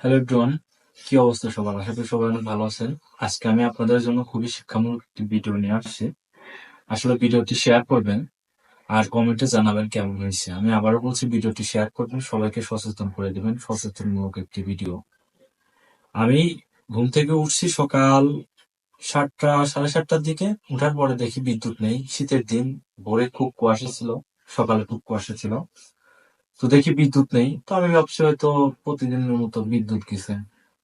Hello everyone কি অবস্থা সবার? আশা করি সবাই অনেক ভালো আছেন। আজকে আমি আপনাদের জন্য খুবই শিক্ষামূলক একটি ভিডিও নিয়ে আসছি। আসলে ভিডিওটি শেয়ার করবেন আর কমেন্টে জানাবেন কেমন হয়েছে। আমি আবারও বলছি ভিডিওটি শেয়ার করবেন, সবাইকে সচেতন করে দেবেন, সচেতনমূলক একটি ভিডিও আমি ঘুম থেকে উঠছি সকাল সাতটা, সাড়ে সাতটার দিকে। উঠার পরে দেখি বিদ্যুৎ নেই। শীতের দিন ভোরে খুব কুয়াশা ছিল, সকালে খুব কুয়াশা ছিল। তো দেখি বিদ্যুৎ নেই। তো আমি ভাবছি হয়তো প্রতিদিনের মতো বিদ্যুৎ গেছে।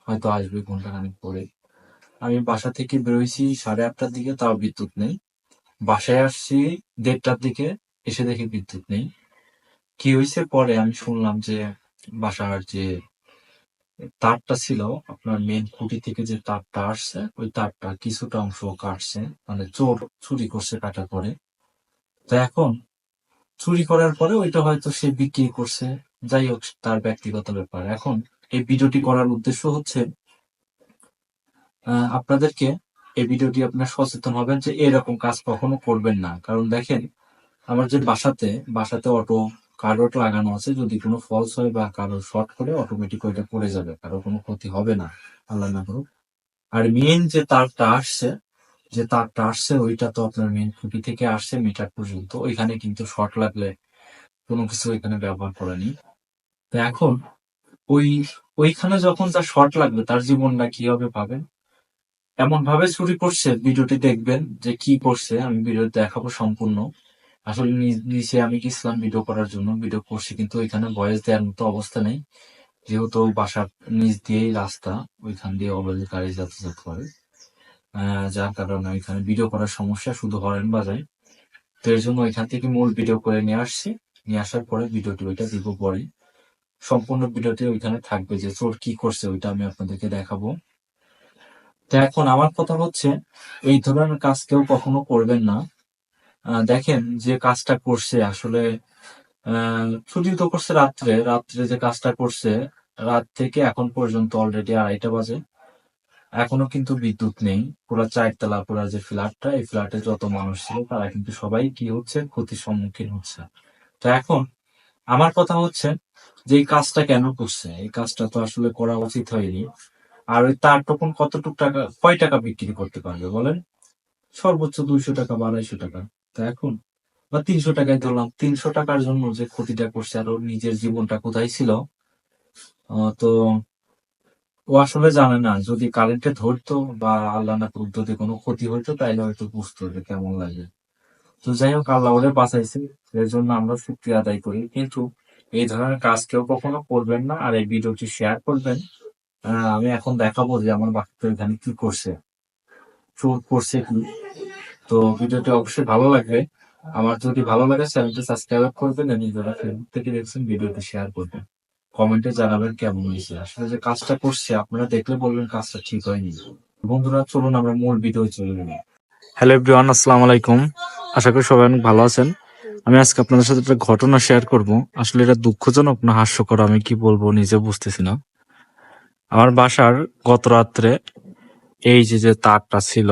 হয়তো আসবে ঘন্টাখানেক পরে। আমি বাসা থেকে বেরোইছি সাড়ে আটটার দিকে, তাও বিদ্যুৎ নেই। বাসায় আসছি দেড়টার দিকে, এসে দেখি বিদ্যুৎ নেই। কি হয়েছে পরে আমি শুনলাম যে বাসার যে তারটা ছিল, আপনার মেন খুঁটি থেকে যে তারটা আসছে, ওই তারটা কিছুটা অংশ কাটছে মানে চোর চুরি করছে কাটার পরে। তো এখন চুরি করার পরে ওইটা হয়তো সে বিক্রি করছে। যাই হোক, তার ব্যক্তিগত ব্যাপার। এখন এই ভিডিওটি করার উদ্দেশ্য হচ্ছে আপনাদেরকে এই ভিডিওটি আপনার সচেতন হবেন যে এরকম কাজ কখনো করবেন না। কারণ দেখেন, আমার যে বাসাতে বাসাতে অটো কার্ডট লাগানো আছে, যদি কোনো ফলস হয় বা কারও শর্ট করে অটোমেটিক ওইটা পড়ে যাবে, কারও কোনো ক্ষতি হবে না, আল্লাহ না করুক। আর মেন যে তারটা আসছে যে তারটা আসছে, ওইটা তো আপনার মেন খুঁটি থেকে আসছে মিটার পর্যন্ত। ওইখানে কিন্তু শর্ট লাগলে কোনো কিছু এখানে ব্যবহার করেনি তো এখন ওই, ওইখানে যখন তার শর্ট লাগবে, তার জীবনটা কি হবে ভাবেন এমন ভাবে চুরি করছে ভিডিওটি দেখবেন যে কি করছে, আমি ভিডিও দেখাবো সম্পূর্ণ। আসলে নিচে আমি গেছিলাম ভিডিও করার জন্য ভিডিও করছি কিন্তু ওইখানে ভয়েস দেওয়ার মতো অবস্থা নেই। যেহেতু বাসার নিচ দিয়েই রাস্তা, ওইখান দিয়ে অবৈধ গাড়ি যাতায়াত করে। যার কারণে ওইখানে ভিডিও করার সমস্যা শুধু হরেন বাজায় তো এর জন্য ওইখান থেকে মূল ভিডিও করে নিয়ে আসছি। নিয়ে আসার পরে ভিডিওটি ওইটা দিব পরে। সম্পূর্ণ ভিডিওতে ওইখানে থাকবে যে চোর কি করছে ওইটা আমি আপনাদেরকে দেখাবো। তো এখন আমার কথা হচ্ছে, এই ধরনের কাজ কেউ কখনো করবেন না। দেখেন যে কাজটা করছে আসলে ছুটি তো করছে রাত্রে। রাত্রে যে কাজটা করছে, রাত থেকে এখন পর্যন্ত অলরেডি আড়াইটা বাজে। এখনও কিন্তু বিদ্যুৎ নেই। পুরো চারতলা, পুরো যে ফ্ল্যাটটা, এই ফ্ল্যাটে যত মানুষ ছিল, তারা কিন্তু সবাই কি হচ্ছে, ক্ষতির সম্মুখীন হচ্ছে। তো এখন আমার কথা হচ্ছে যে এই কাজটা কেন করছে? এই কাজটা তো আসলে করা উচিত হয়নি। আর ওই তার তখন কতটুক টাকা, কয় টাকা বিক্রি করতে পারবে বলেন? সর্বোচ্চ দুইশো টাকা বা আড়াইশো টাকা। তা এখন? বা তিনশো টাকায় ধরলাম, তিনশো টাকার জন্য যে ক্ষতিটা করছে আর ওর নিজের জীবনটা কোথায় ছিল? তো ও আসলে জানে না, যদি কারেন্টে ধরতো বা আল্লাহ না যদি কোনো ক্ষতি হইতো, তাইলে হয়তো বুঝতো যে কেমন লাগে। তো যাই হোক, আল্লাহ ওরে বাঁচাইছে এর জন্য আমরা শুক্রিয়া আদায় করি। কিন্তু এই ধরনের কাজ কেউ কখনো করবেন না, আর এই ভিডিওটি শেয়ার করবেন। আমি এখন দেখাবো যে আমার বাচ্চা এখানে কি করছে, চোর করছে কি। তো ভিডিওটি অবশ্যই ভালো লাগবে। আমার যদি ভালো লাগে, চ্যানেলটি সাবস্ক্রাইব করবেন এবং যারা ফেসবুক থেকে দেখছেন, ভিডিওটি শেয়ার করবেন। কমেন্টে জানাবেন কেমন হয়েছে। আসলে যে কাজটা করছে, আপনারা দেখলে বলবেন কাজটা ঠিক হয়নি। বন্ধুরা, চলুন আমরা মূল ভিডিও চলে যাব হ্যালো এভরিওয়ান, আসসালামু আলাইকুম। আশা করি সবাই অনেক ভালো আছেন। আমি আজকে আপনাদের সাথে একটা ঘটনা শেয়ার করব। আসলে এটা দুঃখজনক না হাস্যকর, আমি কি বলব নিজে বুঝতেছি না। আমার বাসার গত রাত্রে এই যে যে তারটা ছিল,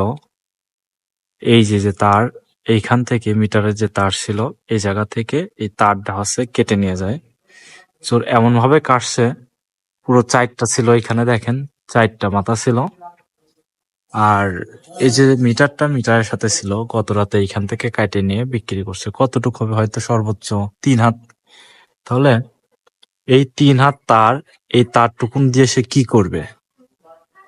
এই যে যে তার, এইখান থেকে মিটারের যে তার ছিল, এই জায়গা থেকে এই তারটা হচ্ছে কেটে নিয়ে যায়। চোর এমন ভাবে কাটছে, পুরো চারটা ছিল এখানে দেখেন চারটা মাথা ছিল। আর এই যে মিটারটা মিটারের সাথে ছিল, গত রাতে এখান থেকে কাটে নিয়ে বিক্রি করছে। কতটুকু হবে হয়তো সর্বোচ্চ তিন হাত? তাহলে এই তিন হাত তার, এই তারটুকুন দিয়ে সে কি করবে?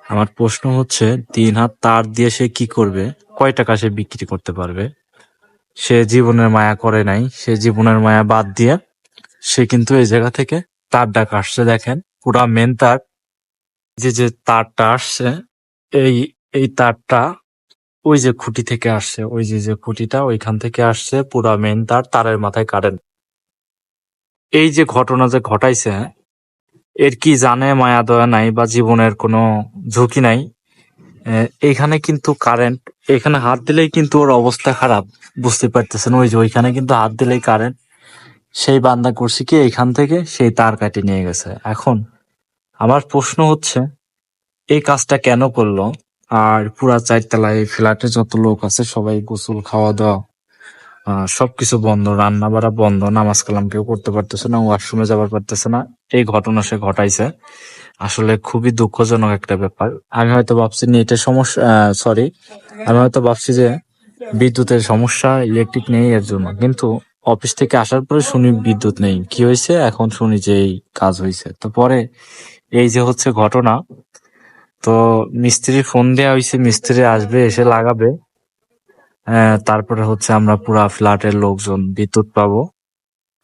আমার প্রশ্ন হচ্ছে, তিন হাত তার দিয়ে সে কি করবে? কয় টাকা সে বিক্রি করতে পারবে? সে জীবনের মায়া করে নাই, সে জীবনের মায়া বাদ দিয়ে সে কিন্তু এই জায়গা থেকে তার ডাক আসছে, দেখেন। পুরা মেন তার। যে যে তারটা আসছে, এই এই তারটা ওই যে খুঁটি থেকে আসছে, ওই যে যে খুঁটিটা ওইখান থেকে আসছে, পুরা মেন তার, তারের মাথায় কারেন্ট। এই যে ঘটনা যে ঘটাইছে, এর কি জানে মায়া দয়া নাই বা জীবনের কোনো ঝুঁকি নাই। এইখানে কিন্তু কারেন্ট, এখানে হাত দিলেই কিন্তু ওর অবস্থা খারাপ, বুঝতে পারতেছেন। ওই যে ওইখানে কিন্তু হাত দিলেই কারেন্ট। সেই বান্দা করছে কি এখান থেকে? সেই তার কাটে নিয়ে গেছে। এখন আমার প্রশ্ন হচ্ছে, এই কাজটা কেন করল? আর পুরা চারতলায়, ফ্ল্যাটে যত লোক আছে, সবাই গোসল খাওয়া দাওয়া সবকিছু বন্ধ রান্না বাড়া বন্ধ, নামাজ কালাম কেউ করতে পারতেছে না, ওয়াশরুমে যাবার পারতেছে না। এই ঘটনা সে ঘটাইছে। আসলে খুবই দুঃখজনক একটা ব্যাপার। আমি হয়তো ভাবছি নেটের সমস্যা সরি আমি হয়তো ভাবছি যে বিদ্যুতের সমস্যা ইলেকট্রিক নেই এর জন্য। কিন্তু অফিস থেকে আসার পরে শুনি বিদ্যুৎ নেই। কি হয়েছে? এখন শুনি যে এই কাজ হয়েছে। তো পরে এই যে হচ্ছে ঘটনা তো মিস্ত্রি ফোন দেওয়া হয়েছে মিস্ত্রি আসবে এসে লাগাবে। আহ, তারপরে হচ্ছে আমরা পুরা ফ্ল্যাটের লোকজন বিদ্যুৎ পাবো।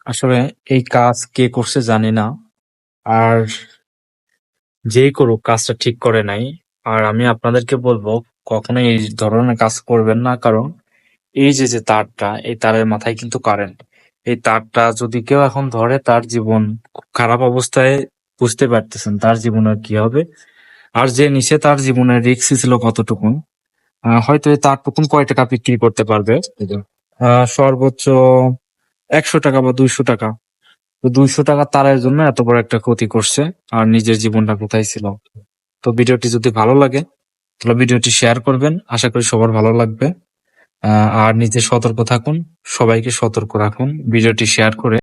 আসলে এই কাজ কে করছে জানি না। আর যেই করুক কাজটা ঠিক করে নাই। আর আমি আপনাদেরকে বলব কখনোই এই ধরনের কাজ করবেন না। কারণ এই যে যে তারটা, এই তারের মাথায় কিন্তু কারেন্ট এই তারটা যদি কেউ এখন ধরে, তার জীবন খুব খারাপ অবস্থায় বুঝতে পারতেছেন, তার জীবনের কি হবে। আর যে নিচে, তার জীবনের রিক্স ছিল কতটুকু হয়তো এই তারটুকুন কয় টাকা বিক্রি করতে পারবে? সর্বোচ্চ একশো টাকা বা দুইশো টাকা। তো দুইশো টাকা তারের জন্য এত বড় একটা ক্ষতি করছে, আর নিজের জীবনটা কোথায় ছিল? তো ভিডিওটি যদি ভালো লাগে, তাহলে ভিডিওটি শেয়ার করবেন। আশা করি সবার ভালো লাগবে। আর নিজে সতর্ক থাকুন সবাইকে সতর্ক রাখুন। ভিডিওটি শেয়ার করে